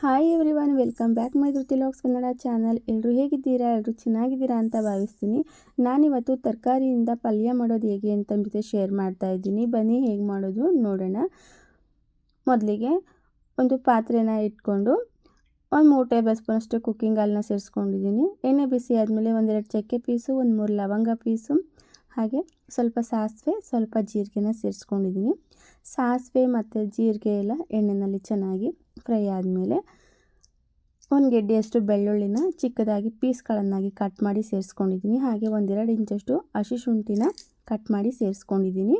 Hi everyone welcome back my Dhruti logs Kannada channel ಎಲ್ಲರೂ ಹೇಗಿದ್ದೀರಾ? ಎಲ್ಲರೂ ಚೆನ್ನಾಗಿದ್ದೀರಾ ಅಂತ ಭಾವಿಸ್ತೀನಿ. ನಾನಿವತ್ತು ತರಕಾರಿಯಿಂದ ಪಲ್ಯ ಮಾಡೋದು ಹೇಗೆ ಅಂತ ಜೊತೆ ಶೇರ್ ಮಾಡ್ತಾ ಇದ್ದೀನಿ. ಬನ್ನಿ, ಹೇಗೆ ಮಾಡೋದು ನೋಡೋಣ. ಮೊದಲಿಗೆ ಒಂದು ಪಾತ್ರೆನ ಇಟ್ಕೊಂಡು ಒಂದು ಮೂರು ಟೇಬಲ್ ಸ್ಪೂನಷ್ಟು ಕುಕ್ಕಿಂಗ್ ಆಲ್ನ ಸೇರಿಸ್ಕೊಂಡಿದ್ದೀನಿ. ಎಣ್ಣೆ ಬಿಸಿ ಆದಮೇಲೆ ಒಂದೆರಡು ಚಕ್ಕೆ ಪೀಸು, ಒಂದು ಮೂರು ಲವಂಗ ಪೀಸು, ಹಾಗೆ ಸ್ವಲ್ಪ ಸಾಸಿವೆ, ಸ್ವಲ್ಪ ಜೀರಿಗೆನ ಸೇರಿಸ್ಕೊಂಡಿದ್ದೀನಿ. ಸಾಸಿವೆ ಮತ್ತು ಜೀರಿಗೆ ಎಲ್ಲ ಎಣ್ಣೆಯಲ್ಲಿ ಚೆನ್ನಾಗಿ ಫ್ರೈ ಆದಮೇಲೆ ಒಂದು ಗೆಡ್ಡೆಯಷ್ಟು ಬೆಳ್ಳುಳ್ಳಿನ ಚಿಕ್ಕದಾಗಿ ಪೀಸ್ಗಳನ್ನಾಗಿ ಕಟ್ ಮಾಡಿ ಸೇರಿಸ್ಕೊಂಡಿದ್ದೀನಿ. ಹಾಗೆ ಒಂದೆರಡು ಇಂಚಷ್ಟು ಹಸಿ ಶುಂಠಿನ ಕಟ್ ಮಾಡಿ ಸೇರಿಸ್ಕೊಂಡಿದ್ದೀನಿ.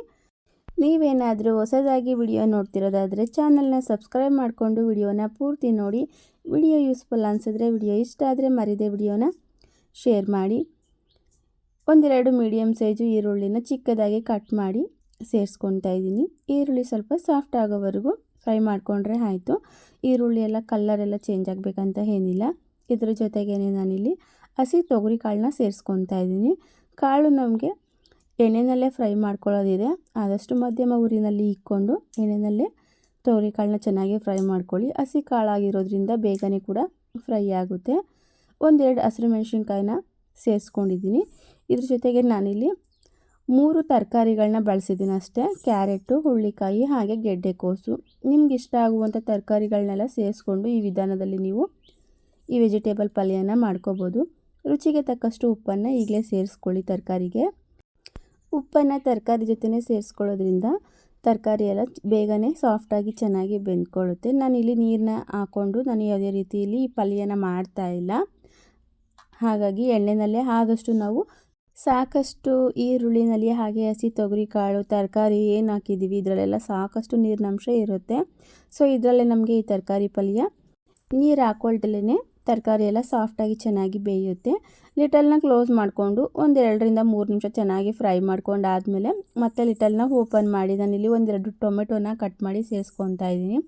ನೀವೇನಾದರೂ ಹೊಸದಾಗಿ ವಿಡಿಯೋ ನೋಡ್ತಿರೋದಾದರೆ ಚಾನಲ್ನ ಸಬ್ಸ್ಕ್ರೈಬ್ ಮಾಡಿಕೊಂಡು ವಿಡಿಯೋನ ಪೂರ್ತಿ ನೋಡಿ. ವಿಡಿಯೋ ಯೂಸ್ಫುಲ್ ಅನಿಸಿದ್ರೆ ವಿಡಿಯೋ ಇಷ್ಟ ಆದರೆ ಮರಿದೆ ವಿಡಿಯೋನ ಶೇರ್ ಮಾಡಿ. ಒಂದೆರಡು ಮೀಡಿಯಮ್ ಸೈಜು ಈರುಳ್ಳಿನ ಚಿಕ್ಕದಾಗಿ ಕಟ್ ಮಾಡಿ ಸೇರಿಸ್ಕೊತಾ ಇದ್ದೀನಿ. ಈರುಳ್ಳಿ ಸ್ವಲ್ಪ ಸಾಫ್ಟ್ ಆಗೋವರೆಗೂ ಫ್ರೈ ಮಾಡಿಕೊಂಡ್ರೆ ಆಯಿತು. ಈರುಳ್ಳಿ ಎಲ್ಲ ಕಲ್ಲರೆಲ್ಲ ಚೇಂಜ್ ಆಗಬೇಕಂತ ಏನಿಲ್ಲ. ಇದ್ರ ಜೊತೆಗೇನೆ ನಾನಿಲ್ಲಿ ಹಸಿ ತೊಗರಿ ಕಾಳನ್ನ ಸೇರಿಸ್ಕೊತಾ ಇದ್ದೀನಿ. ಕಾಳು ನಮಗೆ ಎಣ್ಣೆನಲ್ಲೇ ಫ್ರೈ ಮಾಡ್ಕೊಳ್ಳೋದಿದೆ. ಆದಷ್ಟು ಮಧ್ಯಮ ಊರಿನಲ್ಲಿ ಇಕ್ಕೊಂಡು ಎಣ್ಣೆನಲ್ಲೇ ತೊಗರಿ ಕಾಳನ್ನ ಚೆನ್ನಾಗಿ ಫ್ರೈ ಮಾಡ್ಕೊಳ್ಳಿ. ಹಸಿ ಕಾಳಾಗಿರೋದ್ರಿಂದ ಬೇಗನೆ ಕೂಡ ಫ್ರೈ ಆಗುತ್ತೆ. ಒಂದೆರಡು ಹಸಿರು ಮೆಣಸಿನ್ಕಾಯಿನ ಸೇರಿಸ್ಕೊಂಡಿದ್ದೀನಿ. ಇದ್ರ ಜೊತೆಗೆ ನಾನಿಲ್ಲಿ ಮೂರು ತರಕಾರಿಗಳನ್ನ ಬಳಸಿದ್ದೀನಿ ಅಷ್ಟೇ. ಕ್ಯಾರೆಟು ಹುಳ್ಳಿಕಾಯಿ ಹಾಗೆ ಗೆಡ್ಡೆಕೋಸು ನಿಮ್ಗೆ ಇಷ್ಟ ಆಗುವಂಥ ತರಕಾರಿಗಳನ್ನೆಲ್ಲ ಸೇರಿಸ್ಕೊಂಡು ಈ ವಿಧಾನದಲ್ಲಿ ನೀವು ಈ ವೆಜಿಟೇಬಲ್ ಪಲ್ಯನ ಮಾಡ್ಕೋಬೋದು. ರುಚಿಗೆ ತಕ್ಕಷ್ಟು ಉಪ್ಪನ್ನು ಈಗಲೇ ಸೇರಿಸ್ಕೊಳ್ಳಿ ತರಕಾರಿಗೆ. ಉಪ್ಪನ್ನು ತರಕಾರಿ ಜೊತೆನೇ ಸೇರಿಸ್ಕೊಳ್ಳೋದ್ರಿಂದ ತರಕಾರಿ ಎಲ್ಲ ಬೇಗನೆ ಸಾಫ್ಟಾಗಿ ಚೆನ್ನಾಗಿ ಬೆಂದ್ಕೊಳ್ಳುತ್ತೆ. ನಾನು ಇಲ್ಲಿ ನೀರನ್ನ ಹಾಕ್ಕೊಂಡು ನಾನು ಯಾವುದೇ ರೀತಿಯಲ್ಲಿ ಈ ಪಲ್ಯನ ಮಾಡ್ತಾ ಇಲ್ಲ. ಹಾಗಾಗಿ ಎಣ್ಣೆನಲ್ಲೇ ಆದಷ್ಟು ನಾವು ಸಾಕಷ್ಟು ಈರುಳ್ಳಿನಲ್ಲಿ ಹಾಗೆ ಹಸಿ ತೊಗರಿ ಕಾಳು, ತರಕಾರಿ ಏನು ಹಾಕಿದ್ದೀವಿ ಇದರಲ್ಲೆಲ್ಲ ಸಾಕಷ್ಟು ನೀರಿನಂಶ ಇರುತ್ತೆ. ಸೊ ಇದರಲ್ಲೇ ನಮಗೆ ಈ ತರಕಾರಿ ಪಲ್ಯ. ನೀರು ಹಾಕೊಳ್ದಲೇ ತರಕಾರಿ ಎಲ್ಲ ಸಾಫ್ಟಾಗಿ ಚೆನ್ನಾಗಿ ಬೇಯುತ್ತೆ. ಲಿಟಲ್ನ ಕ್ಲೋಸ್ ಮಾಡಿಕೊಂಡು ಒಂದು ಎರಡರಿಂದ ಮೂರು ನಿಮಿಷ ಚೆನ್ನಾಗಿ ಫ್ರೈ ಮಾಡ್ಕೊಂಡು ಆದಮೇಲೆ ಮತ್ತೆ ಲಿಟಲ್ನ ಓಪನ್ ಮಾಡಿ ನಾನಿಲ್ಲಿ ಒಂದೆರಡು ಟೊಮೆಟೊನ ಕಟ್ ಮಾಡಿ ಸೇರಿಸ್ಕೊತಾ ಇದ್ದೀನಿ.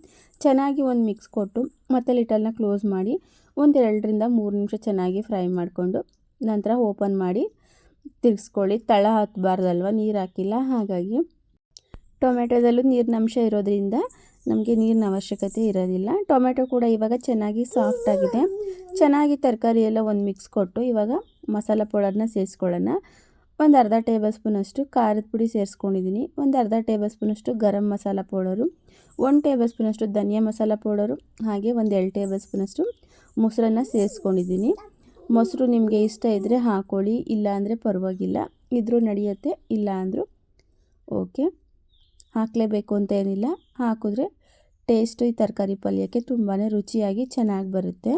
ಚೆನ್ನಾಗಿ ಒಂದು ಮಿಕ್ಸ್ ಕೊಟ್ಟು ಮತ್ತೆ ಲಿಟಲ್ನ ಕ್ಲೋಸ್ ಮಾಡಿ ಒಂದೆರಡರಿಂದ ಮೂರು ನಿಮಿಷ ಚೆನ್ನಾಗಿ ಫ್ರೈ ಮಾಡಿಕೊಂಡು ನಂತರ ಓಪನ್ ಮಾಡಿ ತಿರ್ಗಿಸ್ಕೊಳ್ಳಿ. ತಳ ಹತ್ತಬಾರ್ದಲ್ವ ನೀರು ಹಾಕಿಲ್ಲ. ಹಾಗಾಗಿ ಟೊಮೆಟೊದಲ್ಲೂ ನೀರಿನ ಅಂಶ ಇರೋದ್ರಿಂದ ನಮಗೆ ನೀರಿನ ಅವಶ್ಯಕತೆ ಇರೋದಿಲ್ಲ. ಟೊಮೆಟೊ ಕೂಡ ಇವಾಗ ಚೆನ್ನಾಗಿ ಸಾಫ್ಟ್ ಆಗಿದೆ. ಚೆನ್ನಾಗಿ ತರಕಾರಿ ಎಲ್ಲ ಒಂದು ಮಿಕ್ಸ್ ಕೊಟ್ಟು ಇವಾಗ ಮಸಾಲ ಪೌಡರ್ನ ಸೇರಿಸ್ಕೊಳ್ಳೋಣ. ಒಂದು ಅರ್ಧ ಟೇಬಲ್ ಸ್ಪೂನಷ್ಟು ಖಾರದ ಪುಡಿ ಸೇರಿಸ್ಕೊಂಡಿದ್ದೀನಿ ಒಂದು ಅರ್ಧ ಟೇಬಲ್ ಸ್ಪೂನಷ್ಟು ಗರಂ ಮಸಾಲ ಪೌಡರು. ಒಂದು ಟೇಬಲ್ ಸ್ಪೂನಷ್ಟು ಧನಿಯಾ ಮಸಾಲ ಪೌಡರು. ಹಾಗೆ ಒಂದು ಎರಡು ಟೇಬಲ್ ಸ್ಪೂನಷ್ಟು ಮೊಸರನ್ನ ಸೇರಿಸ್ಕೊಂಡಿದ್ದೀನಿ ಮೊಸರು ನಿಮಗೆ ಇಷ್ಟ ಇದ್ದರೆ ಹಾಕ್ಕೊಳ್ಳಿ ಇಲ್ಲ ಅಂದರೆ ಪರವಾಗಿಲ್ಲ. ಇದ್ರೂ ನಡೆಯುತ್ತೆ ಇಲ್ಲ ಅಂದರೂ ಓಕೆ. ಹಾಕಲೇಬೇಕು ಅಂತ ಏನಿಲ್ಲ. ಹಾಕಿದ್ರೆ ಟೇಸ್ಟು ಈ ತರಕಾರಿ ಪಲ್ಯಕ್ಕೆ ತುಂಬಾ ರುಚಿಯಾಗಿ ಚೆನ್ನಾಗಿ ಬರುತ್ತೆ.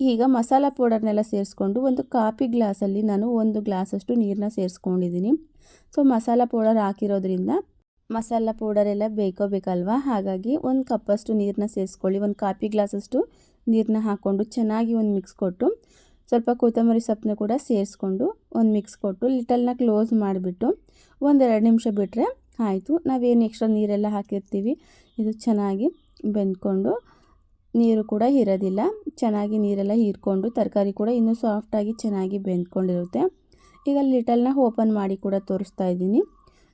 ಈಗ ಮಸಾಲ ಪೌಡರ್ನೆಲ್ಲ ಸೇರಿಸ್ಕೊಂಡು ಒಂದು ಕಾಫಿ ಗ್ಲಾಸಲ್ಲಿ ನಾನು ಒಂದು ಗ್ಲಾಸಷ್ಟು ನೀರನ್ನ ಸೇರಿಸ್ಕೊಂಡಿದ್ದೀನಿ. ಸೊ, ಮಸಾಲ ಪೌಡರ್ ಹಾಕಿರೋದ್ರಿಂದ ಮಸಾಲ ಪೌಡರೆಲ್ಲ ಬೇಕೋ ಬೇಕಲ್ವಾ? ಹಾಗಾಗಿ ಒಂದು ಕಪ್ಪಷ್ಟು ನೀರನ್ನ ಸೇರಿಸ್ಕೊಳ್ಳಿ, ಒಂದು ಕಾಫಿ ಗ್ಲಾಸಷ್ಟು ನೀರನ್ನ ಹಾಕ್ಕೊಂಡು ಚೆನ್ನಾಗಿ ಒಂದು ಮಿಕ್ಸ್ ಕೊಟ್ಟು ಸ್ವಲ್ಪ ಕೊತ್ತಂಬರಿ ಸೊಪ್ಪನ್ನ ಕೂಡ ಸೇರಿಸ್ಕೊಂಡು ಒಂದು ಮಿಕ್ಸ್ ಕೊಟ್ಟು ಲಿಟಲ್ನ ಕ್ಲೋಸ್ ಮಾಡಿಬಿಟ್ಟು ಒಂದೆರಡು ನಿಮಿಷ ಬಿಟ್ಟರೆ ಆಯಿತು. ನಾವೇನು ಎಕ್ಸ್ಟ್ರಾ ನೀರೆಲ್ಲ ಹಾಕಿರ್ತೀವಿ. ಇದು ಚೆನ್ನಾಗಿ ಬೆಂದ್ಕೊಂಡು ನೀರು ಕೂಡ ಇರೋದಿಲ್ಲ. ಚೆನ್ನಾಗಿ ನೀರೆಲ್ಲ ಹೀರ್ಕೊಂಡು ತರಕಾರಿ ಕೂಡ ಇನ್ನೂ ಸಾಫ್ಟಾಗಿ ಚೆನ್ನಾಗಿ ಬೆಂದ್ಕೊಂಡಿರುತ್ತೆ. ಈಗ ಲಿಟಲ್ನ ಓಪನ್ ಮಾಡಿ ಕೂಡ ತೋರಿಸ್ತಾ ಇದ್ದೀನಿ.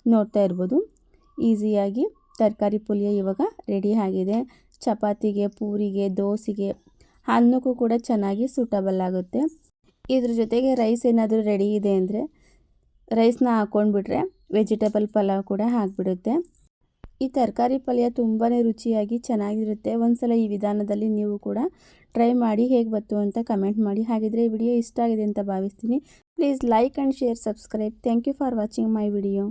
ನೋಡ್ತಾ ಇರ್ಬೋದು. ಈಸಿಯಾಗಿ ತರಕಾರಿ ಪುಲಿಯ ಇವಾಗ ರೆಡಿ ಆಗಿದೆ. ಚಪಾತಿಗೆ, ಪೂರಿಗೆ, ದೋಸೆಗೆ ಅನ್ನಕ್ಕೂ ಕೂಡ ಚೆನ್ನಾಗಿ ಸೂಟಬಲ್ ಆಗುತ್ತೆ. ಇದ್ರ ಜೊತೆಗೆ ರೈಸ್ ಏನಾದರೂ ರೆಡಿ ಇದೆ ಅಂದರೆ ರೈಸ್ನ ಹಾಕ್ಕೊಂಡ್ಬಿಟ್ರೆ ವೆಜಿಟೇಬಲ್ ಪಲಾವ್ ಕೂಡ ಹಾಕ್ಬಿಡುತ್ತೆ. ಈ ತರಕಾರಿ ಪಲ್ಯ ತುಂಬಾ ರುಚಿಯಾಗಿ ಚೆನ್ನಾಗಿರುತ್ತೆ. ಒಂದ್ಸಲ ಈ ವಿಧಾನದಲ್ಲಿ ನೀವು ಕೂಡ ಟ್ರೈ ಮಾಡಿ ಹೇಗೆ ಬತ್ತು ಅಂತ ಕಮೆಂಟ್ ಮಾಡಿ. ಹಾಗಿದ್ರೆ ಈ ವಿಡಿಯೋ ಇಷ್ಟ ಆಗಿದೆ ಅಂತ ಭಾವಿಸ್ತೀನಿ. Please like and share subscribe thank you for watching my video